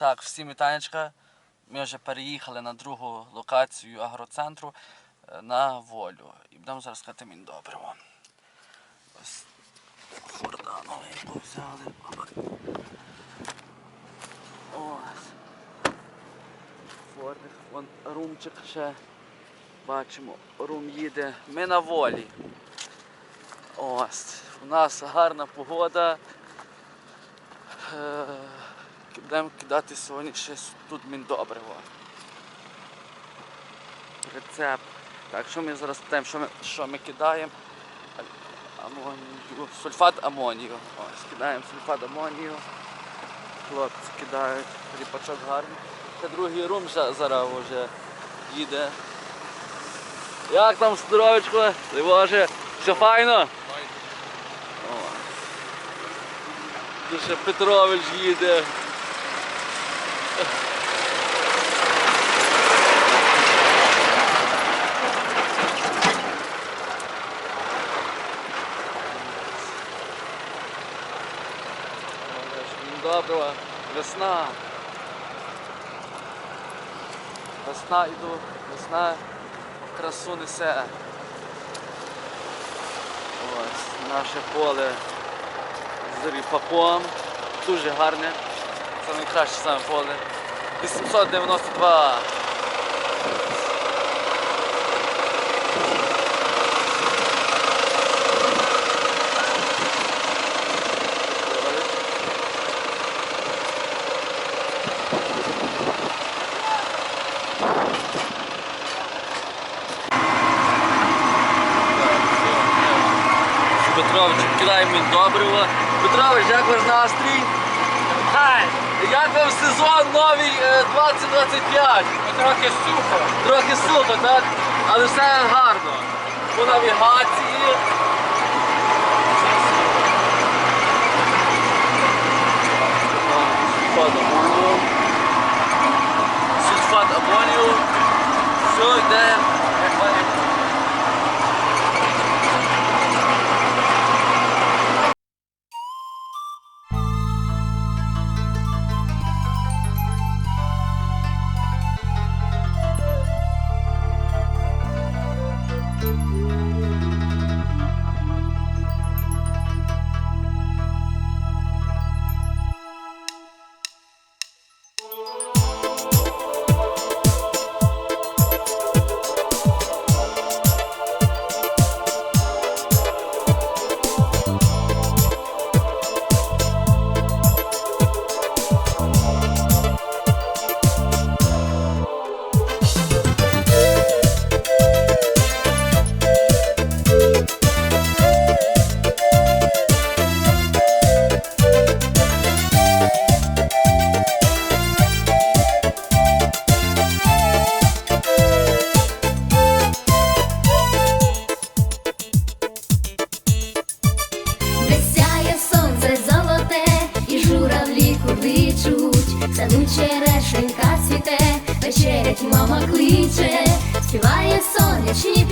Так, всім вітанечка. Ми вже переїхали на другу локацію агроцентру е, на волю. І будемо зараз хати Міндобриво. Ось форда новеньку взяли. Ось. Фордик. Вон румчик ще. Бачимо, рум їде. Ми на волі. Ось. У нас гарна погода. Будемо кидати сьогодні ще тут міндобриво. Рецепт. Так, що ми зараз питаємо, що ми, що ми кидаємо? Амонію. Сульфат амонію. Ось, кидаємо сульфат амонію. Хлопці кидають. Ріпачок гарний. Це другий рум за- зараз вже їде. Як там здоровечко? Дай Боже, все файно? Тут Петрович їде. Весна. Весна йду, весна красу несе. Ось наше поле з ріпаком. Дуже гарне. Це найкраще саме поле. 892. Петрович, кидаємо він добриво. Петрович, як ваш настрій? Хай! Як вам сезон новий е, 2025? Трохи сухо. Трохи сухо, так? Але все гарно. По навігації. Сульфат амонію. Все йде. Черешенька цвіте, вечерять мама кличе, співає сонячні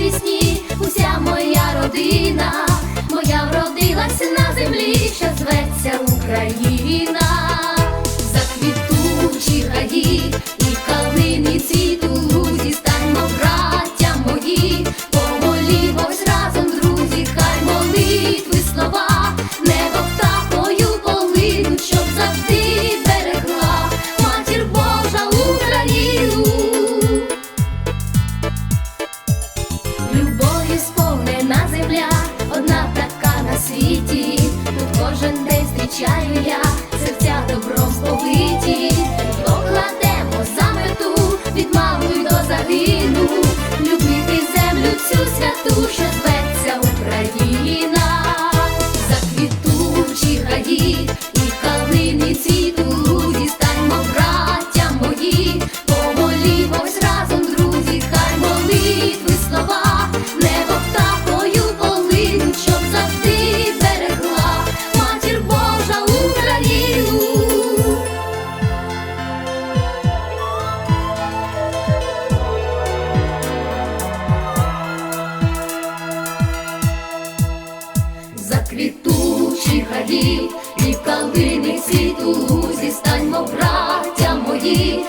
aqui. Заквітучі гаї і калини світу лузі, станьмо, браття світі,